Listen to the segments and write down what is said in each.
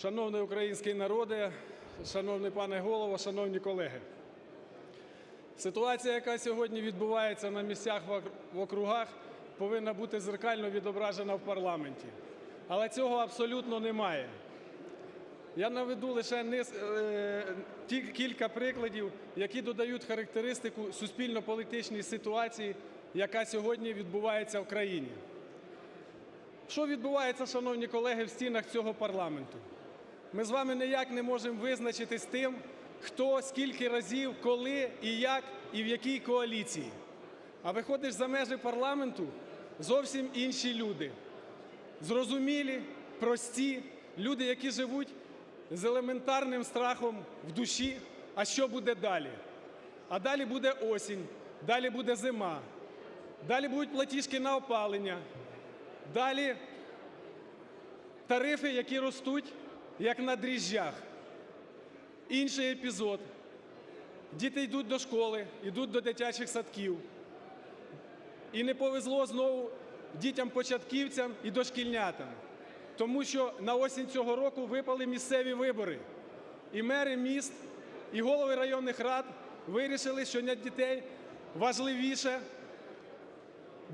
Шановний український народе, шановний пане голово, шановні колеги. Ситуація, яка сьогодні відбувається на місцях в округах, повинна бути зеркально відображена в парламенті. Але цього абсолютно немає. Я наведу лише низ, е, ті кілька прикладів, які додають характеристику суспільно-політичній ситуації, яка сьогодні відбувається в країні. Що відбувається, шановні колеги, в стінах цього парламенту? Ми з вами ніяк не можемо визначитись тим, хто скільки разів, коли і як, і в якій коаліції. А виходиш за межі парламенту зовсім інші люди. Зрозумілі, прості, люди, які живуть з елементарним страхом в душі, а що буде далі? А далі буде осінь, далі буде зима, далі будуть платіжки на опалення, далі тарифи, які ростуть, як на дріжджах. Інший епізод. Діти йдуть до школи, йдуть до дитячих садків. І не повезло знову дітям-початківцям і дошкільнятам. Тому що на осінь цього року випали місцеві вибори. І мери міст, і голови районних рад вирішили, що для дітей важливіше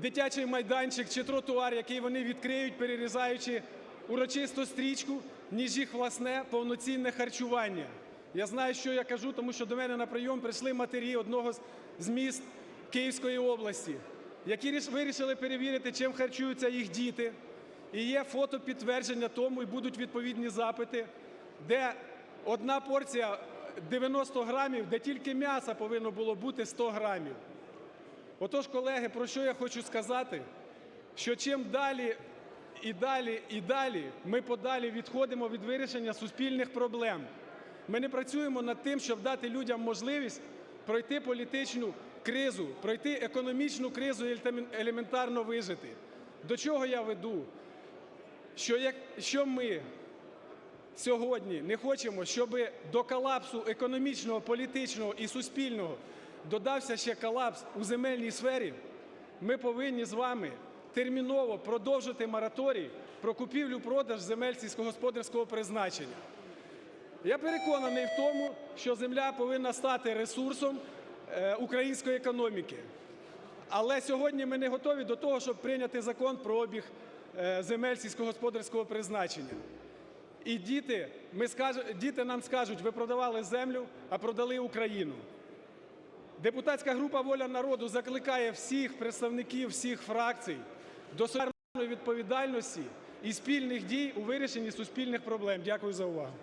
дитячий майданчик чи тротуар, який вони відкриють, перерізаючи урочисту стрічку, ніж їх власне повноцінне харчування. Я знаю, що я кажу, тому що до мене на прийом прийшли матері одного з- міст Київської області, які вирішили перевірити, чим харчуються їх діти. І є фото підтвердження тому, і будуть відповідні запити, де одна порція 90 грамів, де тільки м'яса повинно було бути 100 грамів. Отож, колеги, про що я хочу сказати? Що чим далі і далі і далі ми подалі відходимо від вирішення суспільних проблем. Ми не працюємо над тим, щоб дати людям можливість пройти політичну кризу, пройти економічну кризу і елементарно- вижити. До чого я веду? Що якщо ми сьогодні не хочемо, щоб до колапсу економічного, політичного і суспільного додався ще колапс у земельній сфері, ми повинні з вами терміново продовжити мораторій про купівлю-продаж земель сільськогосподарського призначення. Я переконаний в тому, що земля повинна стати ресурсом е, української економіки. Але сьогодні ми не готові до того, щоб прийняти закон про обіг е, земель сільськогосподарського призначення. І діти, ми скаже, діти нам скажуть, ви продавали землю, а продали Україну. Депутатська група Воля народу закликає всіх представників всіх фракцій до солідарної відповідальності і спільних дій у вирішенні суспільних проблем. Дякую за увагу.